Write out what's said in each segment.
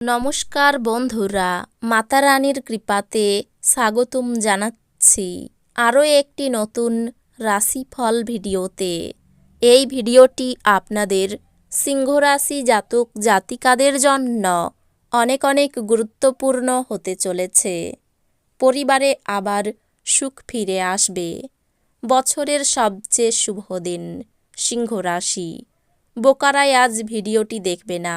নমস্কার বন্ধুরা মাতা রানীর কৃপাতে স্বাগতম জানাচ্ছি আরও একটি নতুন রাশিফল ভিডিওতে। এই ভিডিওটি আপনাদের সিংহরাশি জাতক জাতিকাদের জন্য অনেক অনেক গুরুত্বপূর্ণ হতে চলেছে। পরিবারে আবার সুখ ফিরে আসবে। বছরের সবচেয়ে শুভ দিন সিংহ রাশি বোকারায় আজ ভিডিওটি দেখবে না।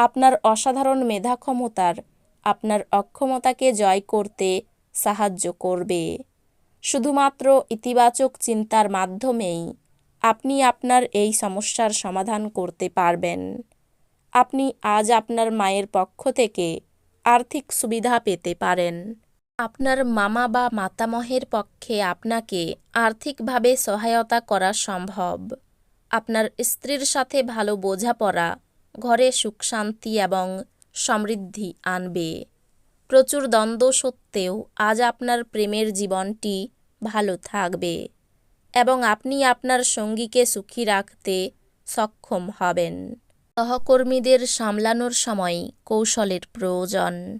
আপনার অসাধারণ মেধা ক্ষমতার আপনার অক্ষমতাকে জয় করতে সাহায্য করবে। শুধুমাত্র ইতিবাচক চিন্তার মাধ্যমেই আপনি আপনার এই সমস্যার সমাধান করতে পারবেন। আপনি আজ আপনার মায়ের পক্ষ থেকে আর্থিক সুবিধা পেতে পারেন। আপনার মামা বা মাতামহের পক্ষে আপনাকে আর্থিকভাবে সহায়তা করা সম্ভব। আপনার স্ত্রীর সাথে ভালো বোঝাপড়া ঘরে সুখ, শান্তি এবং সমৃদ্ধি আনবে। প্রচুর দ্বন্দ্ব সত্ত্বেও আজ আপনার প্রেমের জীবনটি ভালো থাকবে এবং আপনি আপনার সঙ্গীকে সুখী রাখতে সক্ষম হবেন। সহকর্মীদের সামলানোর সময় কৌশলের প্রয়োজন।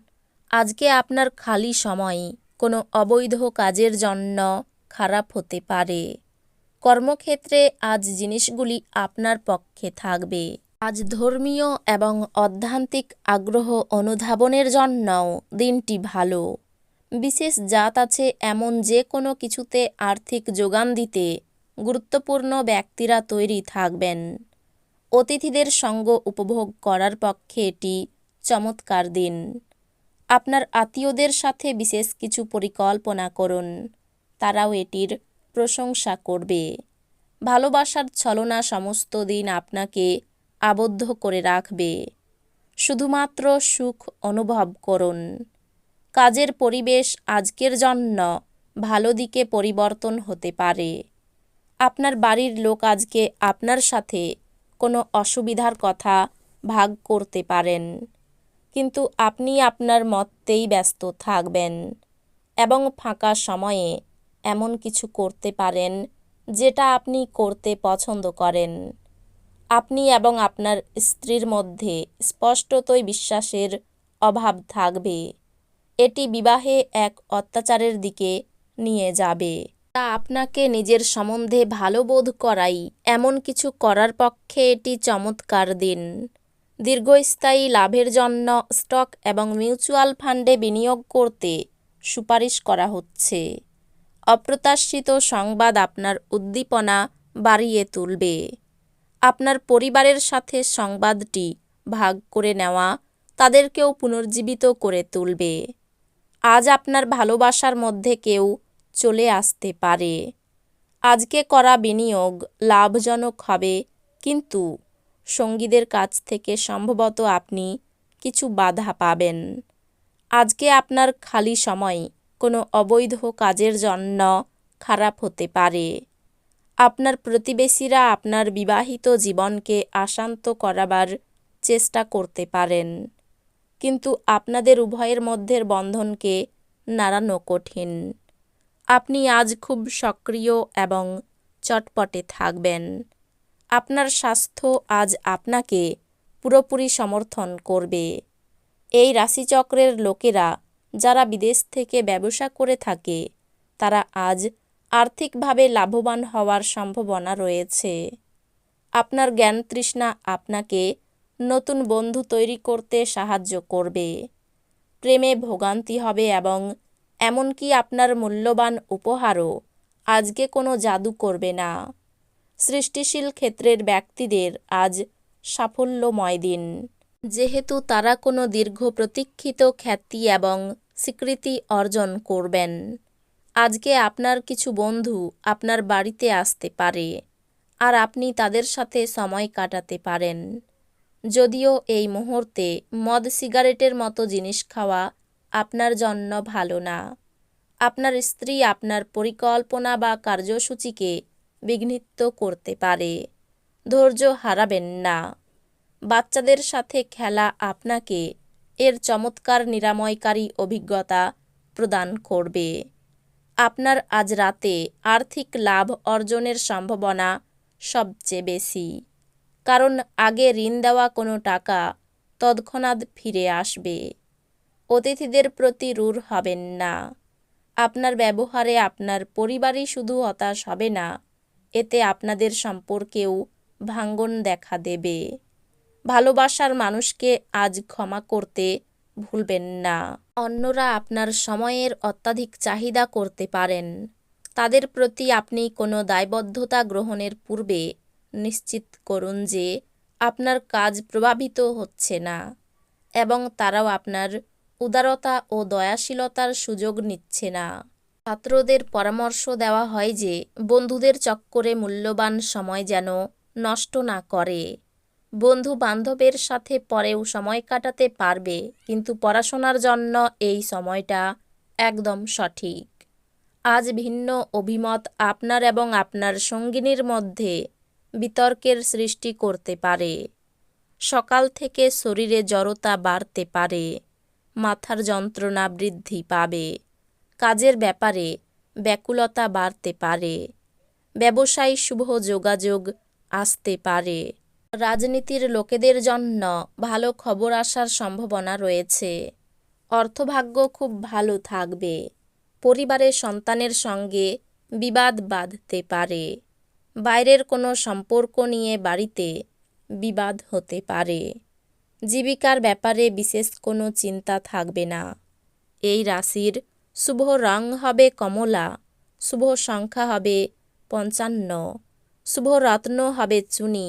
আজকে আপনার খালি সময় কোনো অবৈধ কাজের জন্য খারাপ হতে পারে। কর্মক্ষেত্রে আজ জিনিসগুলি আপনার পক্ষে থাকবে। আজ ধর্মীয় এবং অধ্যান্তিক আগ্রহ অনুধাবনের জন্যও দিনটি ভালো। বিশেষ জাত আছে এমন যে কোনো কিছুতে আর্থিক যোগান দিতে গুরুত্বপূর্ণ ব্যক্তিরা তৈরি থাকবেন। অতিথিদের সঙ্গ উপভোগ করার পক্ষে এটি চমৎকার দিন। আপনার আত্মীয়দের সাথে বিশেষ কিছু পরিকল্পনা করুন। তারাও এটির প্রশংসা করবে। ভালোবাসার ছলনা সমস্ত দিন আপনাকে আবদ্ধ করে রাখবে। শুধুমাত্র সুখ অনুভব করুন। কাজের পরিবেশ আজকের জন্য ভালো দিকে পরিবর্তন হতে পারে। আপনার বাড়ির লোক আজকে আপনার সাথে কোনো অসুবিধার কথা ভাগ করতে পারেন, কিন্তু আপনি আপনার মতেই ব্যস্ত থাকবেন এবং ফাঁকা সময়ে এমন কিছু করতে পারেন যেটা আপনি করতে পছন্দ করেন। আপনি এবং আপনার স্ত্রীর মধ্যে স্পষ্টতই বিশ্বাসের অভাব থাকবে। এটি বিবাহে এক অত্যাচারের দিকে নিয়ে যাবে। তা আপনাকে নিজের সম্বন্ধে ভালো বোধ করাই, এমন কিছু করার পক্ষে এটি চমৎকার দিন। দীর্ঘস্থায়ী লাভের জন্য স্টক এবং মিউচুয়াল ফান্ডে বিনিয়োগ করতে সুপারিশ করা হচ্ছে। অপ্রত্যাশিত সংবাদ আপনার উদ্দীপনা বাড়িয়ে তুলবে। আপনার পরিবারের সাথে সংবাদটি ভাগ করে নেওয়া তাদেরকেও পুনর্জীবিত করে তুলবে। আজ আপনার ভালোবাসার মধ্যে কেউ চলে আসতে পারে। আজকে করা বিনিয়োগ লাভজনক হবে, কিন্তু সঙ্গীদের কাছ থেকে সম্ভবত আপনি কিছু বাধা পাবেন। আজকে আপনার খালি সময় কোনো অবৈধ কাজের জন্য খারাপ হতে পারে। আপনার প্রতিবেশীরা আপনার বিবাহিত জীবনকে অশান্ত করাবার চেষ্টা করতে পারেন। কিন্তু আপনাদের উভয়ের মধ্যের বন্ধনকে নাড়ানো কঠিন। আপনি আজ খুব সক্রিয় এবং চটপটে থাকবেন। আপনার স্বাস্থ্য আজ আপনাকে পুরোপুরি সমর্থন করবে। এই রাশিচক্রের লোকেরা যারা বিদেশ থেকে ব্যবসা করে থাকে, তারা আজ আর্থিকভাবে লাভবান হওয়ার সম্ভাবনা রয়েছে। আপনার জ্ঞান তৃষ্ণা আপনাকে নতুন বন্ধু তৈরি করতে সাহায্য করবে। প্রেমে ভোগান্তি হবে এবং এমনকি আপনার মূল্যবান উপহারও আজকে কোনো জাদু করবে না। সৃষ্টিশীল ক্ষেত্রের ব্যক্তিদের আজ সাফল্যময় দিন। যেহেতু তারা কোনো দীর্ঘ প্রতীক্ষিত খ্যাতি এবং স্বীকৃতি অর্জন করবেন আজকে আপনার কিছু বন্ধু আপনার বাড়িতে আসতে পারে আর আপনি তাদের সাথে সময় কাটাতে পারেন। যদিও এই মুহূর্তে মদ সিগারেটের মতো জিনিস খাওয়া আপনার জন্য ভালো না। আপনার স্ত্রী আপনার পরিকল্পনা বা কার্যসূচিকে বিঘ্নিত করতে পারে। ধৈর্য হারাবেন না। বাচ্চাদের সাথে খেলা আপনাকে এর চমৎকার নিরাময়কারী অভিজ্ঞতা প্রদান করবে। আপনার আজ রাতে আর্থিক লাভ অর্জনের সম্ভাবনা সবচেয়ে বেশি। কারণ আগে ঋণ দেওয়া কোনো টাকা তৎক্ষণাৎ ফিরে আসবে। অতিথিদের প্রতি রূঢ় হবেন না। আপনার ব্যবহারে আপনার পরিবারই শুধু হতাশ হবে না, এতে আপনাদের সম্পর্কেও ভাঙ্গন দেখা দেবে। ভালোবাসার মানুষকে আজ ক্ষমা করতে ভুলবেন না। অন্যরা আপনার সময়ের অত্যাধিক চাহিদা করতে পারেন। তাদের প্রতি আপনি কোনো দায়বদ্ধতা গ্রহণের পূর্বে নিশ্চিত করুন যে আপনার কাজ প্রভাবিত হচ্ছে না এবং তারাও আপনার উদারতা ও দয়াশীলতার সুযোগ নিচ্ছে না। ছাত্রদের পরামর্শ দেওয়া হয় যে বন্ধুদের চক্করে মূল্যবান সময় যেন নষ্ট না করে। বন্ধু বান্ধবের সাথে পরেও সময় কাটাতে পারবে, কিন্তু পড়াশোনার জন্য এই সময়টা একদম সঠিক। আজ ভিন্ন অভিমত আপনার এবং আপনার সঙ্গিনীর মধ্যে বিতর্কের সৃষ্টি করতে পারে। সকাল থেকে শরীরে জড়তা বাড়তে পারে, মাথার যন্ত্রণা বৃদ্ধি পাবে, কাজের ব্যাপারে ব্যাকুলতা বাড়তে পারে, ব্যবসায় শুভ যোগাযোগ আসতে পারে। রাজনীতির লোকেদের জন্য ভালো খবর আসার সম্ভাবনা রয়েছে। অর্থভাগ্য খুব ভালো থাকবে। পরিবারের সন্তানের সঙ্গে বিবাদ বাঁধতে পারে। বাইরের কোনো সম্পর্ক নিয়ে বাড়িতে বিবাদ হতে পারে। জীবিকার ব্যাপারে বিশেষ কোনো চিন্তা থাকবে না। এই রাশির শুভ রং হবে কমলা, শুভ সংখ্যা হবে পঞ্চান্ন, শুভ রত্ন হবে চুনি